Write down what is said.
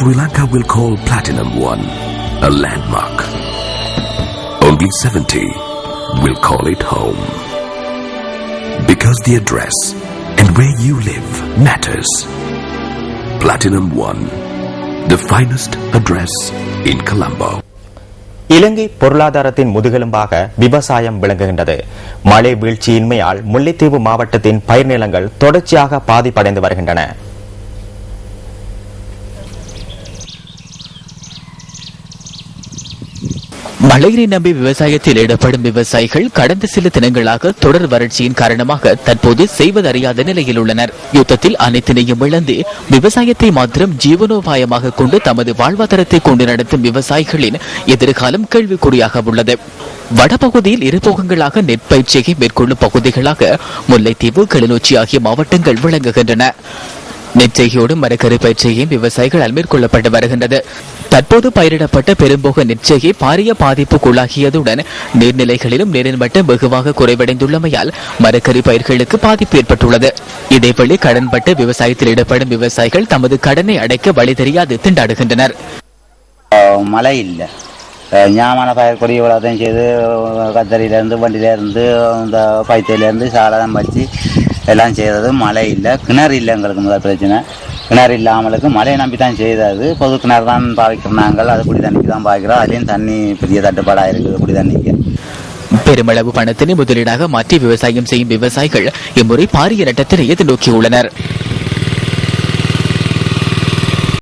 Sri Lanka will call Platinum One a landmark. Only 70 will call it home. Because the address and where you live matters. Platinum One, the finest address in Colombo. இலங்கை பொருளாதாரத்தின் முதுகெலும்பாக விவசாயம் விளங்குகின்றது மழை வீழ்ச்சியின்மையால் முல்லைத்தீவு மாவட்டத்தின் பயிர் நிலங்கள் தொடர்ச்சியாக பாதிப்படைந்து வருகின்றன மழையை நம்பி விவசாயத்தில் ஈடுபடும் விவசாயிகள் கடந்த சில தினங்களாக தொடர் வறட்சியின் காரணமாக தற்போது செய்வதறியாத நிலையில் உள்ளனர். யுத்தத்தில் அனைத்தினையும் இழந்து விவசாயத்தை மாத்திரம் ஜீவனோபாயமாக கொண்டு தமது வாழ்வாதாரத்தை கொண்டு நடத்தும் விவசாயிகளின் எதிர்காலம் கேள்விக்குறியாக உள்ளது. வடபகுதியில் இருபோகங்களாக நெற்பயிற்சியை மேற்கொள்ளும் பகுதிகளாக முல்லைத்தீவு கிளிநொச்சி ஆகிய மாவட்டங்கள் விளங்குகின்றன. நெற்செய்கையோடு மரக்கறி பயிற்சியையும் விவசாயிகளால் மேற்கொள்ளப்பட்டு வருகின்றது. தற்போது பயிரிடப்பட்ட பெரும்போக நெற்செய்கை பாரிய பாதிப்புக்குள்ளாகியதுடன் நீர்நிலைகளிலும் நீரின் மட்டம் வெகுவாக குறைவடைந்துள்ளமையால் மரக்கறி பயிர்களுக்கு பாதிப்பு ஏற்பட்டுள்ளது. இதேபடி கடன்பட்டு விவசாயத்தில் ஈடுபடும் விவசாயிகள் தமது கடனை அடைக்க வழி தெரியாது திண்டாடுகின்றனர். மழை இல்லை. ஞாபக பயிர் கொடி இவ்வளோத்தையும் செய்து கத்தரியிலேருந்து வண்டியிலேருந்து இந்த பைத்தியிலேருந்து சாலம் வச்சு எல்லாம் செய்தது மழை இல்லை. கிணறு இல்லை எங்களுக்கு முதல் பிரச்சனை. கிணறு இல்லாமலுக்கு மழையை நம்பி தான் செய்தாது பொது கிணறு தான் பாவிக்கிறோம் நாங்கள். அது குடி தண்ணிக்கு தான் பாய்க்கிறோம் அதுலேயும் தண்ணி பெரிய தட்டுப்பாடாக இருக்குது குடி தண்ணிக்கு. பெருமளவு பணத்தினை முதலீடாக மாற்றி விவசாயம் செய்யும் விவசாயிகள் இம்முறை பாரிய நட்டத்தினை எதிர்நோக்கியுள்ளனர்.